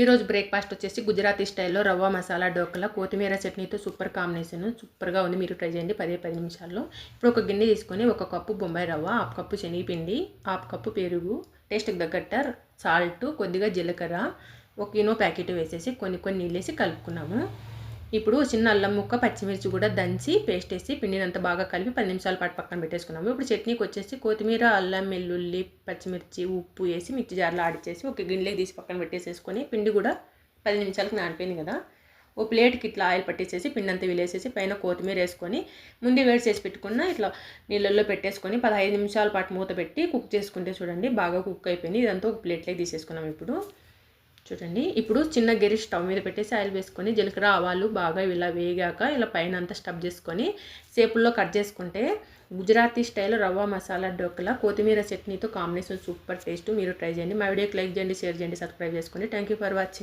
ఈరోజు బ్రేక్ఫాస్ట్ వచ్చేసి గుజరాతీ స్టైల్లో రవ్వ మసాలా డోకలా కొత్తిమీర చట్నీతో సూపర్ కాంబినేషన్. సూపర్గా ఉంది. మీరు ట్రై చేయండి. పదే పది నిమిషాల్లో. ఇప్పుడు ఒక గిన్నె తీసుకొని ఒక కప్పు బొంబాయి రవ్వ హాఫ్ కప్పు శనగపిండి హాఫ్ కప్పు పెరుగు టేస్ట్కి తగ్గట్ట సాల్ట్ కొద్దిగా జీలకర్ర ఒక ఇనో ప్యాకెట్ వేసేసి కొన్ని కొన్ని నీళ్ళేసి కలుపుకున్నాము. ఇప్పుడు చిన్న అల్లం ముక్క పచ్చిమిర్చి కూడా దంచి పేస్ట్ వేసి పిండినంత బాగా కలిపి పది నిమిషాల పాటు పక్కన పెట్టేసుకున్నాము. ఇప్పుడు చట్నీకి వచ్చేసి కొత్తిమీర అల్లం వెల్లుల్లి పచ్చిమిర్చి ఉప్పు వేసి మిర్చి జార్లో ఆడిచేసి ఒక గిన్నెకి తీసి పక్కన పెట్టేసేసుకొని పిండి కూడా పది నిమిషాలకు నానిపోయింది కదా. ఓ ప్లేట్కి ఇట్లా ఆయిల్ పట్టేసేసి పిండి అంతా విలేసేసి పైన కొత్తిమీర వేసుకొని ముందు వేడి చేసి పెట్టుకున్న ఇట్లా నీళ్ళల్లో పెట్టేసుకొని పదహైదు నిమిషాల పాటు మూత పెట్టి కుక్ చేసుకుంటే చూడండి బాగా కుక్ అయిపోయింది. ఇదంతా ఒక ప్లేట్లోకి తీసేసుకున్నాం ఇప్పుడు. చూడండి. ఇప్పుడు చిన్న గెరి స్టవ్ మీద పెట్టేసి ఆయిల్ వేసుకొని జీలకర్ర ఆవాలు బాగా ఇలా వేగాక ఇలా పైన అంతా స్టఫ్ చేసుకొని సేపుల్లో కట్ చేసుకుంటే గుజరాతీ స్టైల్ రవ్వ మసాలా డోకలా కొత్తిమీర చట్నీతో కాంబినేషన్ సూపర్ టేస్ట్. మీరు ట్రై చేయండి. మా వీడియోకి లైక్ చేయండి షేర్ చేయండి సబ్స్క్రైబ్ చేసుకోండి. Thank you for watching